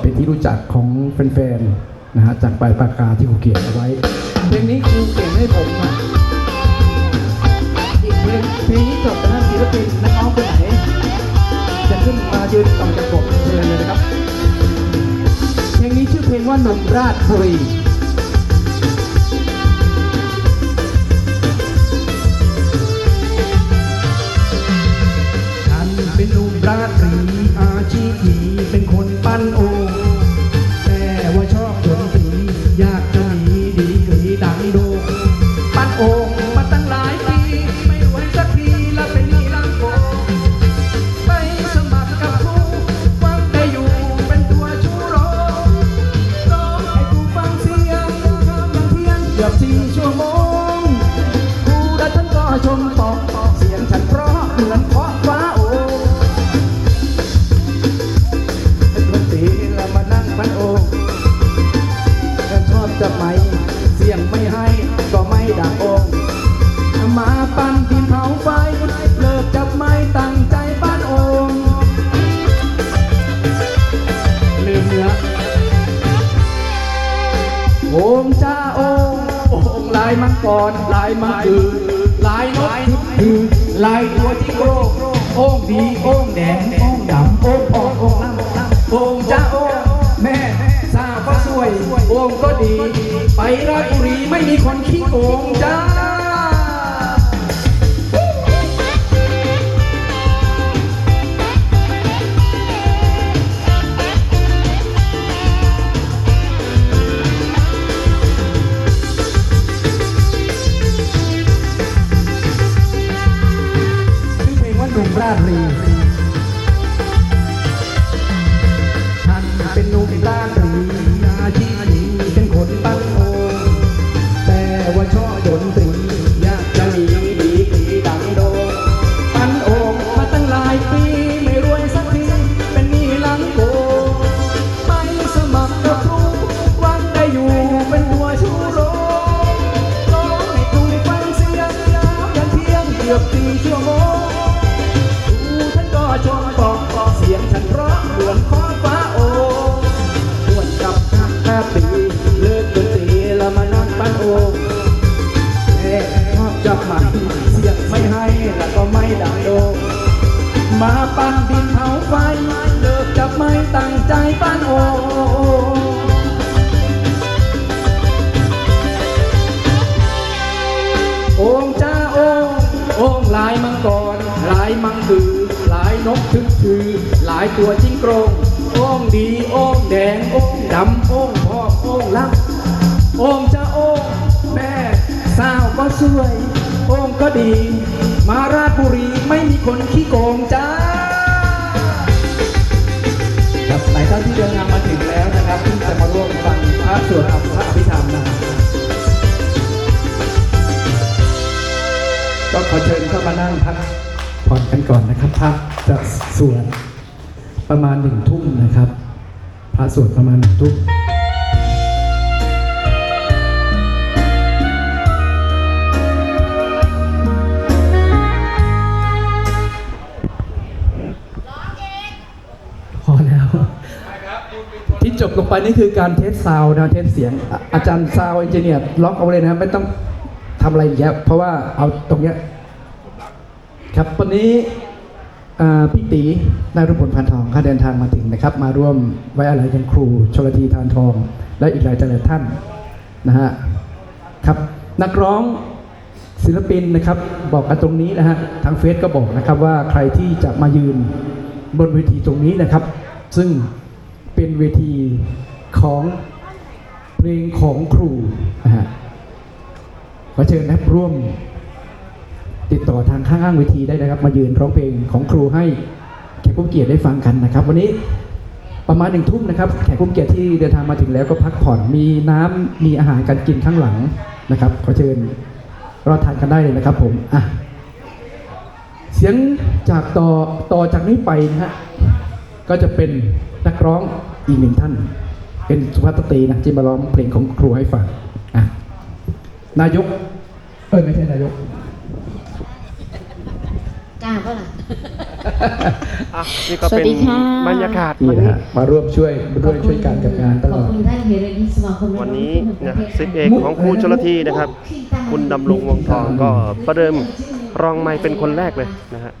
เป็นที่รู้จักของแฟนๆนะฮะจากปลายปากกาที่ครูเขียนเอาไว้เพลงนี้ครูเขียนให้ผมอะอีกเพลงเพลงนี้จบนะฮะศิลปินนักร้องคนไหนจะขึ้นมายืนต่อจากผมเชิญเลยนะครับเพลงนี้ชื่อเพลงว่าหนุ่มราชบุรี เพราะเหมือนเคาะฟ้าโอเป็นดนตรีแล้วมานั่งมันโอถ้าชอบจะไหม เสียงไม่ให้ก็ไม่ดังโองมาปั้นดินเผาไฟ เลิกจับไม้ตั้งใจปั้นโองลืมเนื้อโองจ้าโองโองลายมังกรลายมังคือ ลายนกคือลายตัวที่โกรกโอ่งดีโอ่งแดงโอ่งดำโอ่งอ่อนโอ่งน้ำโอ่งจ้าโอ่งแม่สาวก็สวยโอ่งก็ดี ไปราชบุรีไม่มีคนขี้โกงจ้า ราชบุรี ปีเลิกดนตรีแล้วมานั่งปั้นโอแม่ชอบจับหมันเสียงไม่ให้แล้วก็ไม่ดังโดงมาปั้นดินเผาไฟเลิกจับไม้ตั้งใจปั้นโอโอ่งจ้าโอ่งโอ่งลายมังกรลายมังคือลายนกทึกคือลายตัวจิ้งโกรงโอ่งดีโอ่งแดงโอ่งดำโอ่งพ งลักโอ่งจ้าโอ่งแม่สาวก็สวย โอ่งก็ดี มาราชบุรีไม่มีคนขี้โกงจ้าครับหลายท่านที่เดินทางมาถึงแล้วนะครับที่จะมาร่วมฟังพระสวดอภิธรรมนะครับก็ขอเชิญเข้ามานั่งพักผ่อนกันก่อนนะครับพระจะสวดประมาณหนึ่งทุ่มนะครับ พระสวดประมาณหนึ่งทุ่ม บลงไปนี่คือการเทสซาวด์นะเทสเสียงออาจารย์ซาวด์เอนจิเนียร์ล็อกเอาเลยนะครับไม่ต้องทำอะไรอีกแล้วเพราะว่าเอาตรงเนี้ยครับวันนี้พี่ตีนายรุพลพันทองเขาเดินทางมาถึงนะครับ มาร่วมไว้อะไรกันครูชลทีทานทอง และอีกหลายหลายท่านนะฮะครับนักร้องศิลปินนะครับบอกกันตรงนี้นะฮะทางเฟซก็บอกนะครับว่าใครที่จะมายืนบนเวทีตรงนี้นะครับ ซึ่ง เป็นเวทีของเพลงของครูนะฮะขอเชิญนะครับร่วม ติดต่อทางข้างๆเวทีได้นะครับ มายืนร้องเพลงของครูให้แขกผู้เกียรติได้ฟังกันนะครับ วันนี้ประมาณหนึ่งทุ่มนะครับแขกผู้เกียรติที่เดินทางมาถึงแล้วก็พักผ่อนมีน้ำมีอาหารการกินข้างหลังนะครับ ขอเชิญรอทานกันได้เลยนะครับ ผมอะเสียงจากต่อต่อจากนี้ไปนะฮะ ก็จะเป็นนักร้องอีกหนึ่งท่าน เป็นสุภาพสตรีนะที่มาร้องเพลงของครูให้ฟังอะนายก เอ้ยไม่ใช่นายกกราเปล่าล่ะ อะนี่ก็สวัเป็สนดีค่ะ บรรยากาศนี่วันนะนี้ ฮะมาร่วมช่วยร่วมช่วยกันกับงานตลขออบด คุณท่านเฮเรดีสมาคมวันนี้นะสิบเอกของครูชลทีนะครับ คุณดำรงวงทองก็ประเดิมรองไม้เป็นคนแรกเลยนะฮะ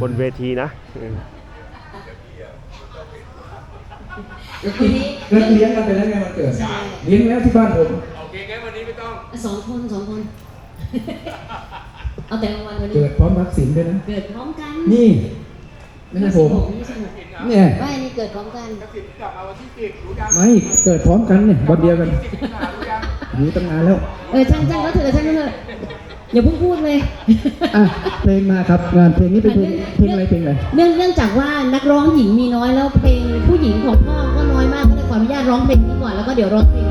บนเวทีนะอืมเลี้ยงเลี้ยงกันไปแล้วไงวันเกิดเลี้ยงแล้วที่บ้านผมสองคนสองคนเอาแต่รางวัลวันนี้เกิดพร้อมรับสินด้วยนะเกิดพร้อมกันนี่ไม่ใช่ผมไม่ใช่ผมเนี่ยไม่อันนี้เกิดพร้อมกันไม่เกิดพร้อมกันเนี่ยวันเดียวกันอยู่ตั้งนานแล้วเออช่างช่างก็เถอะช่างก็เถอะ อย่าเพิ่งพูดเลย อะเพลงมาครับงานเพลงนี้เป็นเพลงเพลงอะไรเพลงอะไรเนื่องเนื่องจากว่านักร้องหญิงมีน้อยแล้วเพลงผู้หญิงของพ่อก็น้อยมากก็เลยขออนุญาตร้องเพลงนี้ก่อนแล้วก็เดี๋ยวร้องเพลง